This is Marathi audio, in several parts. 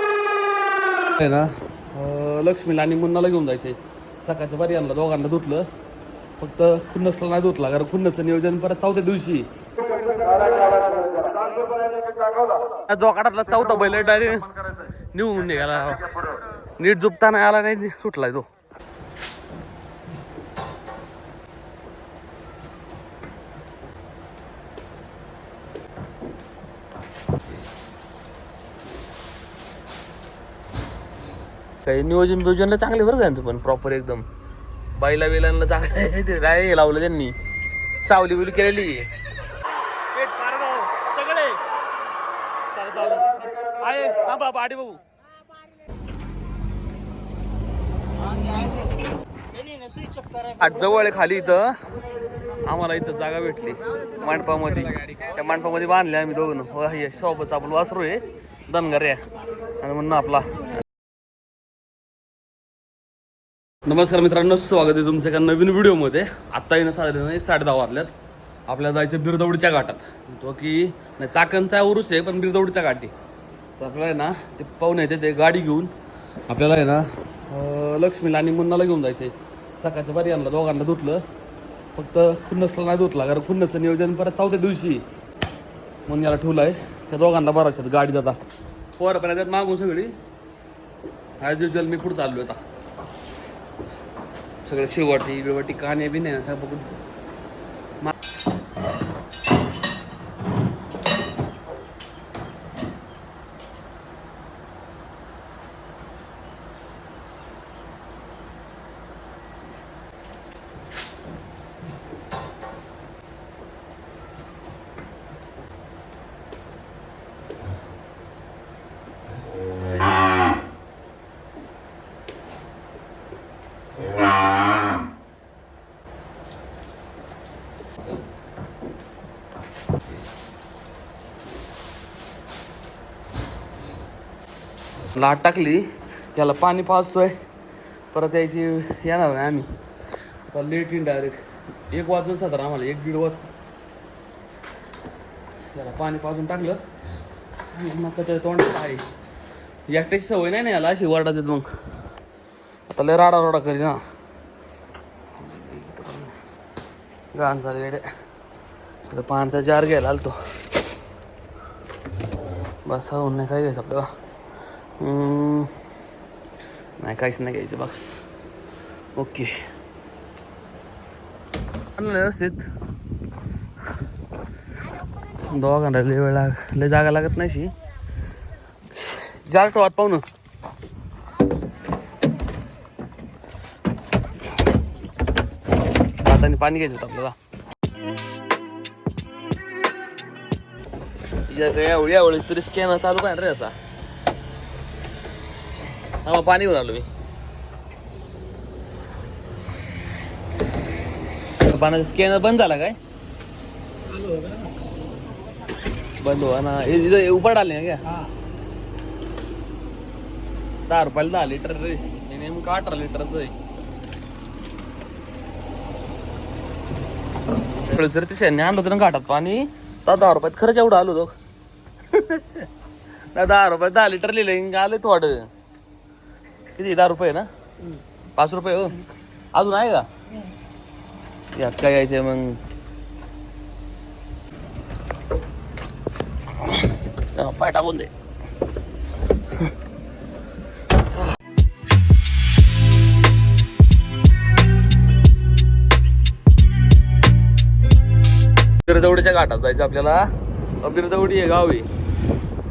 आहे ना अं, लक्ष्मीला आणि मुन्नाला घेऊन जायचे सकाळच्या बरी आणलं दोघांना धुतलं. फक्त खुन्नसला नाही धुतला कारण खुन्नसचं नियोजन परत चौथ्या दिवशी. जोकाटातला चौथा बैल डायरेक्ट निघून निघाला. नीट झुपता नाही आला नाही सुटलाय तो. काही नियोजन बियोजनला चांगले बरं का त्यांचं पण प्रॉपर एकदम. बाईला वेलांना चांगलं ते काय हे लावलं त्यांनी. सावली बिवली केलेली. आहे भाऊ आज जवळ आहे खाली इथं. आम्हाला इथं जागा भेटली मांडपामध्ये त्या मांडपामध्ये बांधले आम्ही दोघं. हो हे सोबत आपण वासरू आहे धनगर या आणि म्हणून आपला नमस्कार मित्रांनो स्वागत आहे तुमच्या एका नवीन व्हिडिओमध्ये. आत्ता येणं साधारण नाही साडे दहा वाजल्यात. आपल्याला जायचं बिरदवडीच्या घाटात. तो की नाही चाकणचा उरूस आहे पण बिरदवडीच्या घाटी. तर आपल्याला आहे ना ते पाहुणे येते ते गाडी घेऊन आपल्याला आहे ना लक्ष्मीला आणि मुन्नाला घेऊन जायचं आहे सकाळच्या बरी आणलं दोघांना धुतलं. फक्त खुन्नसला नाही धुतला कारण खुन्नसचं नियोजन परत चौथ्या दिवशी म्हणून याला ठेवलं आहे त्या दोघांना बराच गाडी जाता पोरं पण त्यात मागून सगळी. ॲज युजल मी पुढे चाललो आता. सगळं शेवटी बिवटी काने बी नाही सगळं बघून. लाट टाकली याला पाणी पाजतोय. परत यायची येणार नाही आम्ही. आता लेट इन डायरेक्ट एक वाजून सतरा आम्हाला एक दीड वाजता. त्याला पाणी पाजून टाकलं. मग त्याच्या तोंड आहे. एकट्याची सवय नाही ना याला अशी वरडा देत मग. आता लय राडा रोडा करी ना घाण झाले रेडे पाण्याचा जार घ्यायला आलतो. बस होऊन नाही काय घ्यायचं आपल्याला. नाही काहीच नाही घ्यायचं बस ओके आणलं व्यवस्थित दोघांना लय वेळ लाग लय जागा लागत नाही शी जास्त वाट पाहू ना हाताने पाणी घ्यायचं होतं आपल्याला या एवढी तरी स्कॅनर चालू काय रे याचा हा पाणी घेऊन आलो मी. पाण्याचा स्कॅनर बंद झाला काय? बंद हुआ ना. हे इथं उपर डालले ना क्या? दहा रुपयाला दहा लिटर रे. हे नेमकं अठरा लिटरचं आहे. जर ते शेणने आणलं होतं ना घाटात पाणी तर दहा रुपयात खरंच एवढं आलो तो दहा रुपयात दहा लिटर लिहिलं आले थोडं. किती? दहा रुपये ना? पाच रुपये हो. अजून आहे का? यात काय यायचंय मग? पाय टाकून दे. बिरदवडीच्या घाटात जायचं आपल्याला. बिरदवडी आहे गाव आहे.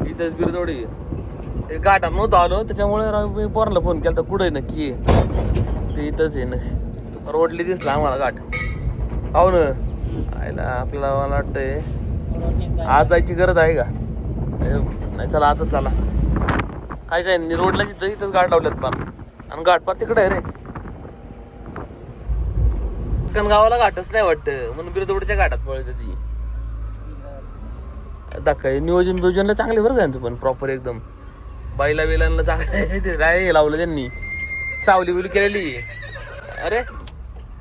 इथेच बिरदवडी आहे. ते घाटात नव्हतं आलो त्याच्यामुळे मी पोराला फोन केला तर कुठं आहे नक्की? ते इथंच आहे ना रोडली दिसला आम्हाला घाट हो ना? आयला आपल्याला मला वाटतंय आज जायची गरज आहे का? नाही चला आता चला. काय काय नाही रोडला तिथं इथंच गाठ लावल्यात पार आणि गाठ पार तिकडे आहे रे. गावाला घाटच नाही वाटतं. म्हणून बिरदोडच्या घाटात पळत ती. दाखवा नियोजन बियोजनला चांगले बरं का यांचं पण प्रॉपर एकदम. बाईला बिलांना चांगलं काय हे लावलं त्यांनी. सावली बिवली केलेली. अरे.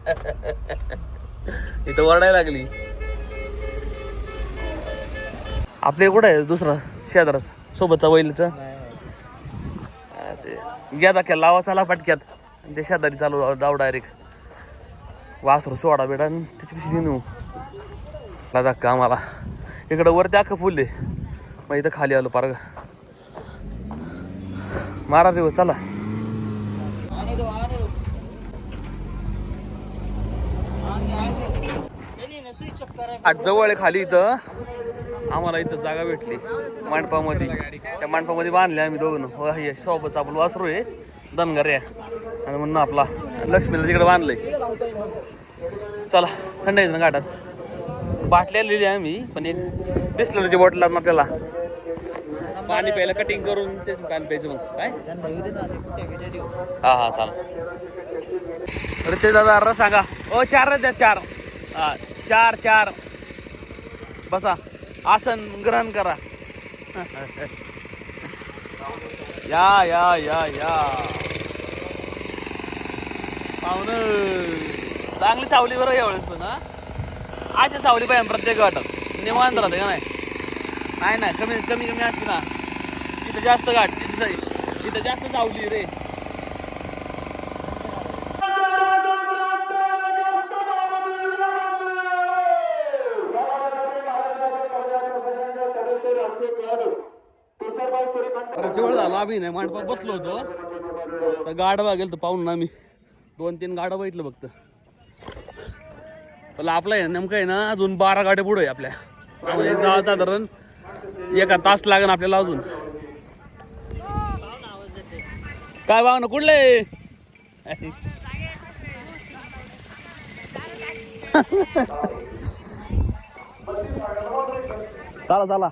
इथं वरडायला लागली. आपल्या कुठं आहे? दुसरा शेजाराचा. सोबतचा बैलचा घ्या दाख्या लावा चाला पटक्यात ते शेजारी चालू जाऊ डायरेक्ट वासरू सोडा बेटा आणि त्याची नेऊ ला धक्का आम्हाला? इकडं वरती अख्खं फुलले मग इथं खाली आलो पारग. मारा रे हो, चला. आज जवळ आहे खाली इथं. आम्हाला इथं जागा भेटली मांडपामध्ये. त्या मांडपामध्ये बांधले आम्ही दोघं. हो, हे सोबत आपण वासरू आहे. धनगऱ्या आणि म्हणून आपला लक्ष्मीला तिकडे बांधलंय. चला थंड आहे ना घाटात. बाटल्या लिहिली आम्ही पण एक बिस्लरची बॉटल आणून आपल्याला. पाणी प्यायला कटिंग करून ते पाणी प्यायचं मग. काय? हा हा चाल. अरे ते दादा अर्र सांगा. ओ चार द्या चार. हा चार चार. बसा. आसन ग्रहण करा. या या या या. पाहुण. चांगली सावली बरं यावेळेस पण हा. अशी सावली पाहिजे प्रत्येक वाटत निवांत राहते का नाही? नाही नाही. कमी कमी कमी असते ना. तिथं जास्त गाठ तिथं तिथं जास्त सावली रे. जवळ झाला आम्ही नाही मांडपात बसलो होतो. तर गाडवा तर पाहून ना आम्ही दोन तीन गाडं बघितलं फक्त. पण आपलं आहे नेमकं आहे ना अजून बारा गाड्या पुढे आहे आपल्या. त्यामुळे साधारण एका तास लागेल आपल्याला अजून. काय बघ ना कुठले? चला चला.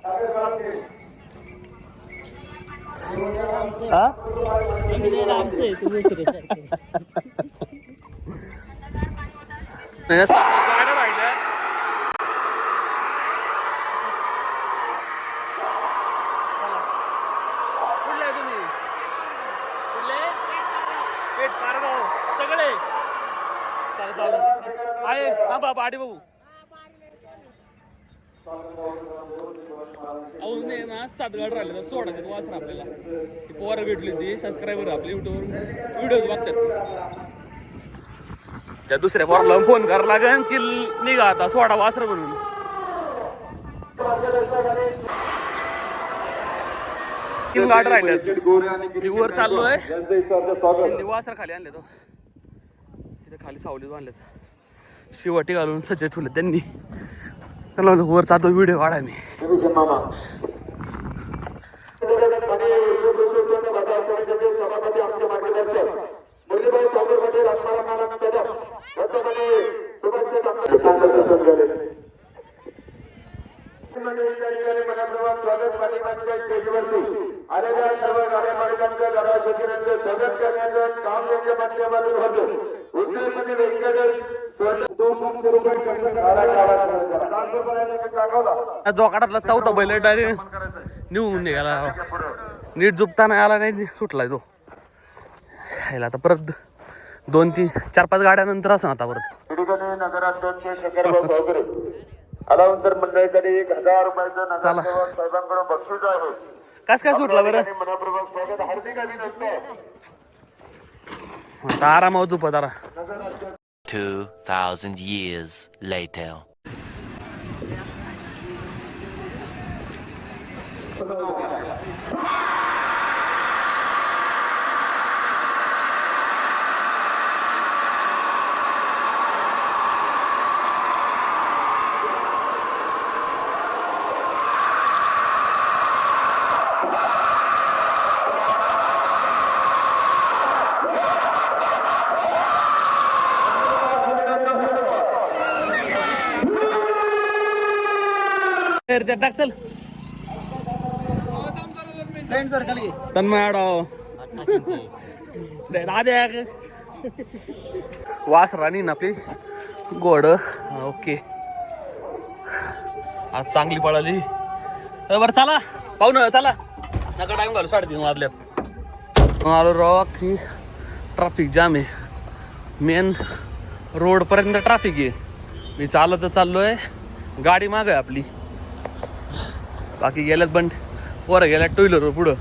हा? नाही, असं गाड्या राहिल्या कुठले आहे तुम्ही कुठले पेट पारगाव. सगळे. चाल चालेल आहे. हा बाबा आडे भाऊ अजून नाही ना सात गाड राहिले तर सोडायचे वाचर आपल्याला. ती पोरं भेटली ती सबस्क्रायबर आपले युट्यूबवर व्हिडिओज बघतात. त्या दुसऱ्या पोराला फोन करायला लागेल की निघा आता सोडा वासर म्हणून. तीन गाड राहिल्यात मी वर चाललोय. त्यांनी वासर खाली आणले तो तिथे खाली सावली बांधलेत. शिवाटी घालून सज्ज ठेवले त्यांनी. त्याला वर चालतो व्हिडिओ काढा मी. जोकाटातला चौथा बैल डायरेक्ट निघून निघाला. नीट झुपताना आला नाही सुटलाय तो. ह्याला आता परत दोन तीन चार पाच गाड्या नंतर असं आता परत. चला. कस काय सुटला बरं? आणि मनपूर्वक स्वागत. हार्दिक अभिनंदन आता आरामावर झोपत जरा. 2,000 years later. तर त्या टाक चल. तन्मय आडाव दाद्या वास राणी ना आपली. गोड. ओके. आज चांगली पळाली. बरं चला. पाहू ना चला. नका टाइम घालू साडेतीन वाजल्यात. आलो राव की ट्रॅफिक जाम आहे. मेन रोडपर्यंत ट्रॅफिक आहे. मी चालत चाललोय. गाडी माग आहे आपली. बाकी गेल्यात पण पोरं गेल्यात टू व्हीलरवर पुढं.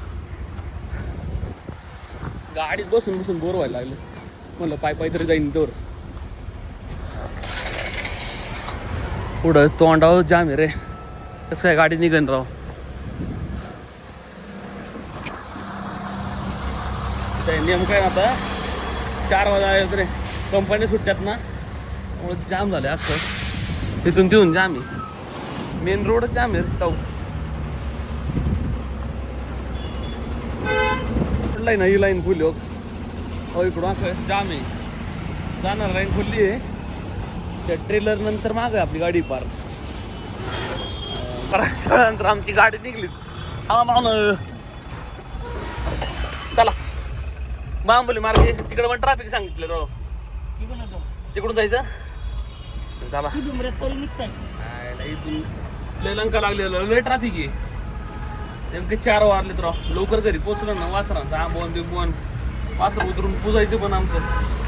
गाडीत बसून बसून बोर व्हायला लागलं. म्हणलं पाय पाय तरी जाईन तोर पुढं तोंडावर जाम आहे रे. कसं काय गाडी निघन राव? ते नेमकं आहे आता? चार वाजा रे. कंपनी सुट्ट्यात ना. त्यामुळे जाम झालं असं. तिथून तिथून जाम आहे. मेन रोडच जाम आहे चौक लाईन ही लाईन खुली हो इकडून असं जाम आहे. जाणार लाईन खुल्ली आहे. त्या ट्रेलर नंतर माग आहे आपली गाडी पार. नंतर आमची गाडी निघली. हा मान चला. बांबोली मार्गे तिकडे पण ट्रॅफिक सांगितलं राव. तिकडून जायचं? चला. लय लंका लागलेलं. लय ट्रॅफिक आहे. नेमके चार वारलेत राव लवकर घरी पोचलो ना वासरांचा आंबोन बिंबोन वासर उतरून पुजायचं पण आमचं.